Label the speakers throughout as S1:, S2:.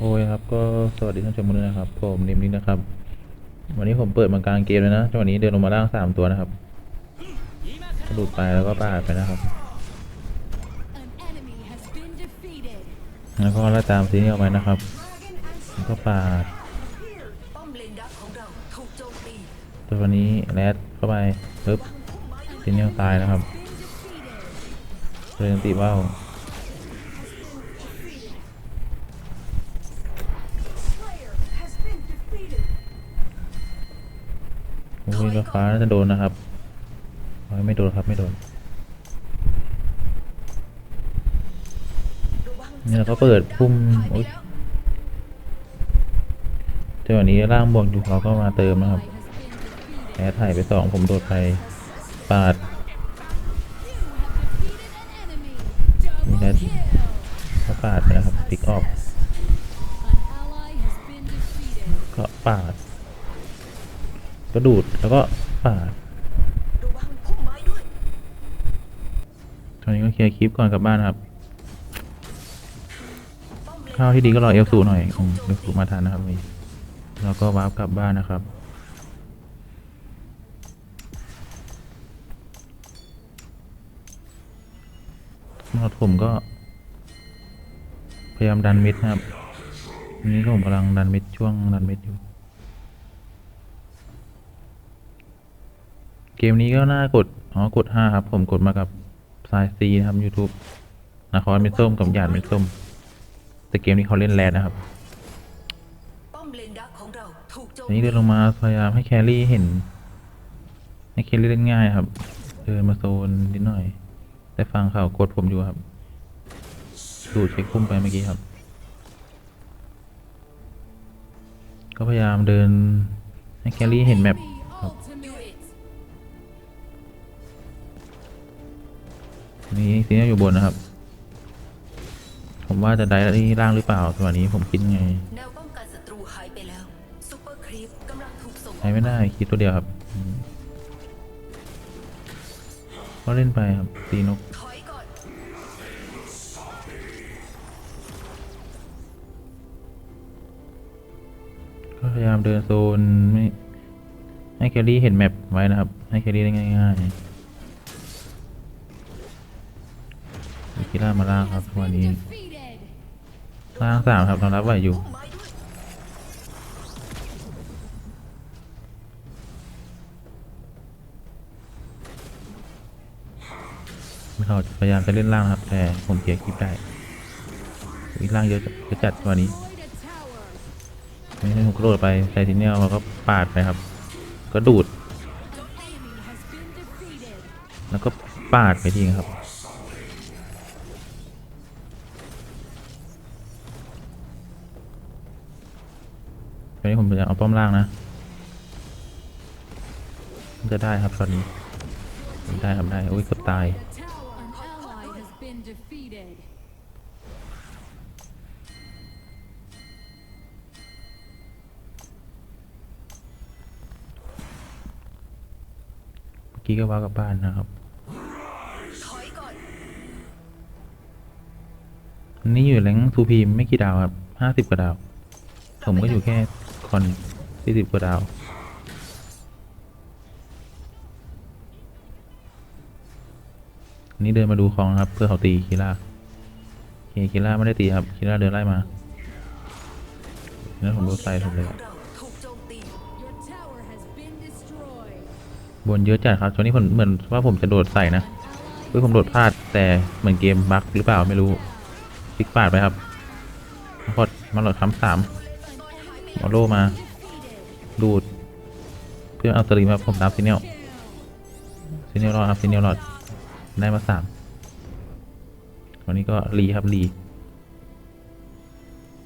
S1: โอ้ยครับก็สวัสดีท่านชมทุกท่านะครับ ผมนิมนิกนะครับ วันนี้ผมเปิดมากลางเกมเลยนะจังหวะนี้เดินลงมาล่างสามตัวนะครับสะดุดไปแล้วก็ปาดไปนะครับ แล้วก็ไล่ตามซีนี่ออกไปนะครับแล้วก็ปา
S2: จังเราถูกโจมตี
S1: ตัวนี้แรดเข้าไปปึ๊บซีนี่ตายนะครับเรียนติว่า วโอ้ยรถฟ้าน่าจะโดนนะครับไม่โดนครับไม่โดนนี่เราก็เปิดพุ่มโอ๊ยจังหวะนี้ร่างบวกอยู่เขาก็มาเติมนะครับแอดถ่ายไปสองผมโดดไปปาด
S3: You have defeated an enemy. Double
S1: That-
S3: kill.
S1: ก็ปาดนะครับติ๊กออกก็ปาด ก็ดูดแล้วก็ปาด
S2: ระวังพุ่มไม้ด้วย
S1: ตอนนี้ก็เคลียร์คลิปก่อนกลับบ้านนะครับ
S2: ป้อมเลน
S1: ข้าวที่ดีก็รอเอลสูหน่อยคงเอลสูมาทันนะครับนี่แล้วก็วาร์ปกลับบ้านนะครับสำหรับผมก็ พยายามดันมิดนะครับอันนี้ก็ผมกำลังดันมิดช่วงดันมิดอยู่ เกมนี้ก็น่ากด อ๋อ กดห้าครับ ผมกดมากับสายซีนะครับ YouTube นครเม็ดส้มกับหยาดเม็ดส้ม แต่เกมนี้เขาเล่นแรดนะครับ
S2: อัน
S1: นี้เดินลงมาพยายามให้แครี่เห็น ให้แครี่เล่นง่ายครับ เดินมาโซนนิดหน่อย แต่ฟังข่าวกดผมอยู่ครับ ดูดเช็คพุ่มไปเมื่อกี้ครับ ก็พยายามเดินให้แครี่เห็นแมป
S3: Enemy ultimate.
S1: นี่ซีนี่อยู่บนนะครับ ผมว่าจะได้ที่ล่างหรือเปล่าตัวนนี้ผมคิดไง
S2: แนวป้องกันศัตรูหายไปแล้วซูเปอร์ครีปกำลังถูกส่งออก
S1: ใช้ไม่ได้คิดตัวเดียวครับอืมก็เล่นไปครับตีนก
S2: ถอยก่อน
S1: ก็พยายามเดินโซนไม่ให้แคลรี่เห็นแมปไว้นะครับ ให้แคลรี่ได้ง่าย ๆ มีกีฬามาล่างครับวันนี้ล่างสามครับเรารับไหวอยู่
S2: ไม้ด้วย
S1: เราพยายามจะเล่นล่างครับ แต่ผมเสียคลิปได้อีกล่างเยอะจะจัดวันนี้ไม่ใช่ผมกระโดดไปใส่ทีเนียลแล้วก็ปาดไปครับ ก็ดูด แล้วก็ปาดไปทีครับ นี้ผมจะเอาป้อมล่างนะจะได้ครับตอนนี้ได้ครับได้โอ้ยเกือบตายเมื่อกี้ก็ว่ากลับบ้านนะครับ
S2: อัน
S1: นี้อยู่แรงทูพีมไม่กี่ดาวครับห้าสิบกว่าดาว ผมก็อยู่แค่ คอนสี่สิบกว่าดาวนนี้เดินมาดูของครับ เพื่อเขาตีคีล่าเคคีล่าไม่ได้ตีครับคีล่าเดินไล่มาแล้วผมโดนใส่ผมเลย
S2: ของเราถูกโจมตี
S3: Your tower has been destroyed.
S1: บนเยอะจัดครับตอนนี้ผมเหมือนว่าผมจะโดดใส่นะ
S3: An ally
S1: เฮ้ยผมโดดพลาดแต่เหมือนเกมบั๊กหรือเปล่าไม่รู้พลิกปาดไปครับมาพอดมาหลอดคำสาม มอโลมา
S3: defeated.
S1: ดูด เพื่อเอาสลิมครับผมตามซีเนียล
S3: Kill.
S1: ซีเนียลรอดครับซีเนียลรอดได้มาสามวันนี้ก็รีครับรี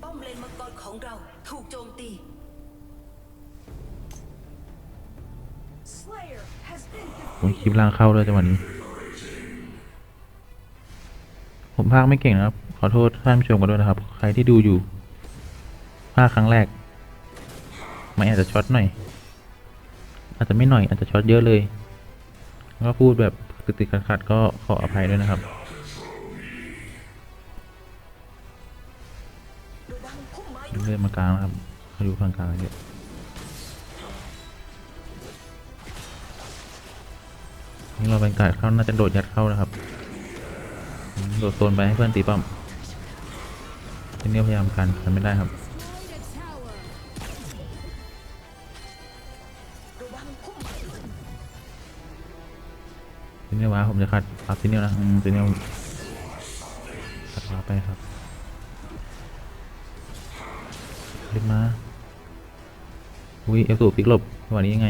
S2: ป้อมเลนมังกรของเราถูกโจมตี
S1: ผมคลิปล่างเข้าด้วยจังหวะนี้ ผมพากไม่เก่งนะครับ ขอโทษท่านผู้ชมกันด้วยนะครับ ใครที่ดูอยู่พากครั้งแรก ไม่อาจจะช็อตหน่อย อาจจะไม่หน่อยอาจจะช็อตเยอะเลย ก็พูดแบบติดๆขัดๆก็ขออภัยด้วยนะครับเลื่อนมากลางนะครับเขาอยู่ฝั่งกลางเยอะนี่เราเป็นการเข้าน่าจะโดดยัดเข้านะครับ โดดโซนไปให้เพื่อนตีป้อมเทนเนียพยายามกันกันไม่ได้ครับ ทนเนียลว้าผมจะขัดอัพทนเนียนะอืมเทนเนียลขัดวาไปครับขึ้นมาอุ้ยเอลสูพิกหลบวันนี้ยังไง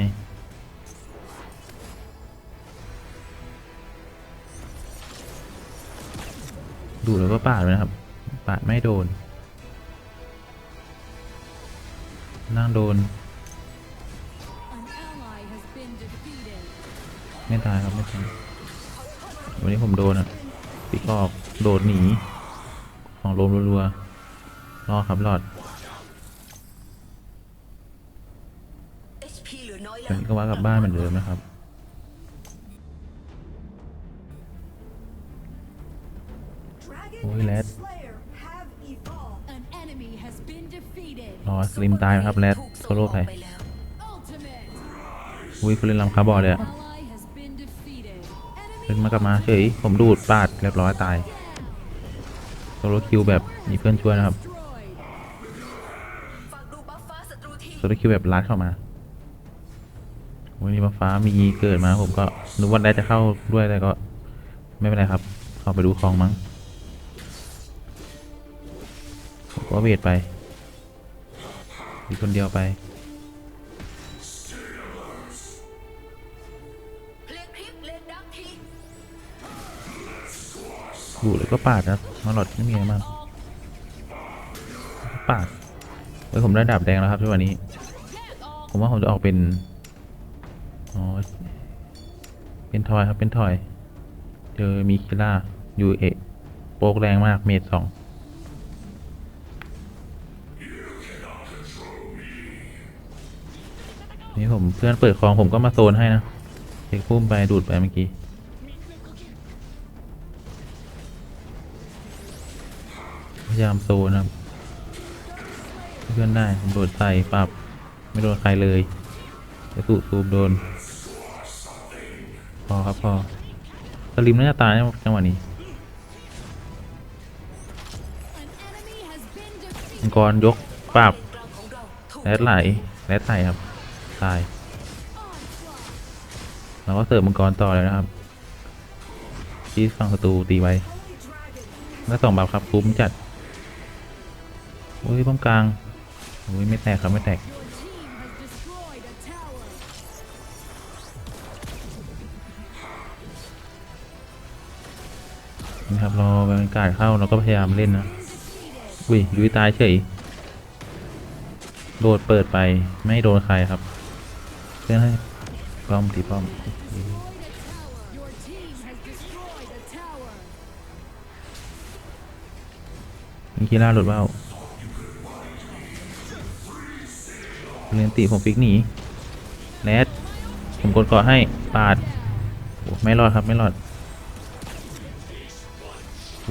S1: ดูแล้วก็ปาดเลยนะครับ ปาดไม่โดน นั่งโดน ไม่ตายครับ ไม่ตาย วันนี้ผมโดนอะปิกออกโดดหนีของลมรัวๆรอครับรอด
S2: HP เหลอน้อย
S1: ตอนนี้ก็ว่ากลับบ้านเหมือนเดิมนะครับโอ้ยแรดรอสลิมตายครับแรดโซโล่ไปอุ้ยคุณเล่นลำคาบอลเลยอะ เล่นมากลับมาเฉยผมดูดปาดเรียบร้อยตายโซโลคิวแบบมีเพื่อนช่วยนะครับโซโลคิวแบบลัดเข้ามาวันนี้มาฟ้ามีเกิดมาผมก็นึกว่าได้จะเข้าด้วยแต่ก็ไม่เป็นไรครับ เข้าไปดูคลองมั้งผมก็เวทไปมีคนเดียวไปู
S2: เล
S1: ยก็ปาดนะมาหลอดไม่มีอะไรมากปาดเฮ้ยผมได้ดาบแดงแล้วครับทุกวันนี้ ผมว่าผมจะออกเป็นอ๋อเป็นทอยครับเป็นทอยเจอมีคิล่ายูเอโปกแรงมากเมดสองนี่ผมเพื่อนเปิดคลองผมก็มาโซนให้นะเช็คพุ่มไปดูดไปเมื่อกี้ ยายามโซนครับ เพื่อนได้ผมโดดใส่ปรับ ไม่โดนใครเลยแต่สูซูมโดน พอครับพอสลิมน่าจะตายในจังหวะนี้มังกรยกปราบแรดไหลแรดไถ่ครับตายแล้วก็เสิร์ฟมังกรต่อเลยนะครับที่ฝั่งศัตรูตีไว้แล้วสองบัฟครับคุ้มจัด อ้ยป้อมกลางโอ้ยไม่แตกครับไม่แตกนี่ครับรอบรรยากาศเข้าเราก็พยายามเล่นนะอุ้ยยุ้ยตายเฉยโดดเปิดไปไม่โดนใครครับ เพื่อนให้ป้อมตีป้อม
S3: Destroyed a tower. Your team has destroyed a tower.
S1: มีคีล่าหลุดเบ้า เรียนตีผมฟิกหนีแรดผมกดเกาะให้ปาดโอ้ไม่รอดครับไม่รอด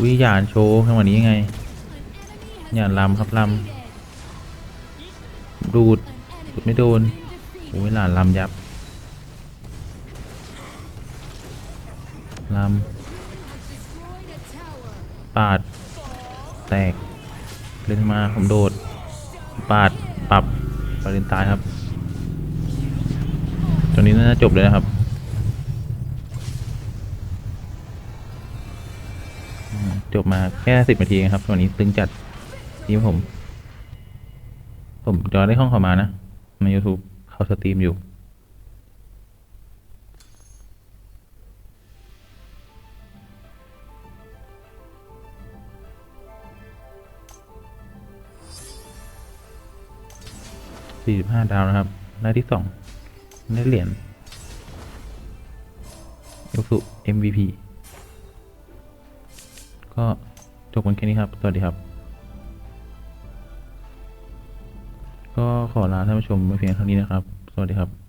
S1: วิหยานโชว์จังหวะนี้ยังไง
S3: An enemy has
S1: หยาลำครับลำดูดดูดไม่โดนโอ้ยหลานลำยับลำปาด แตกเล่นมาผมโดด ปาด ปรับ ปาเลนตายครับตอนนี้น่าจะจบเลยนะครับ จบมาแค่สิบนาทีครับวันนี้ตึงจัดทีมผม ผมจอได้ห้องเข้ามานะใน YouTube เขาสตรีมอยู่ สี่สิบห้าดาวนะครับได้ที่สองได้เหรียญเอลสุ MVP ก็จบกันแค่นี้ครับ สวัสดีครับ ก็ขอลาท่านผู้ชมไปเพียงเท่านี้นะครับ สวัสดีครับ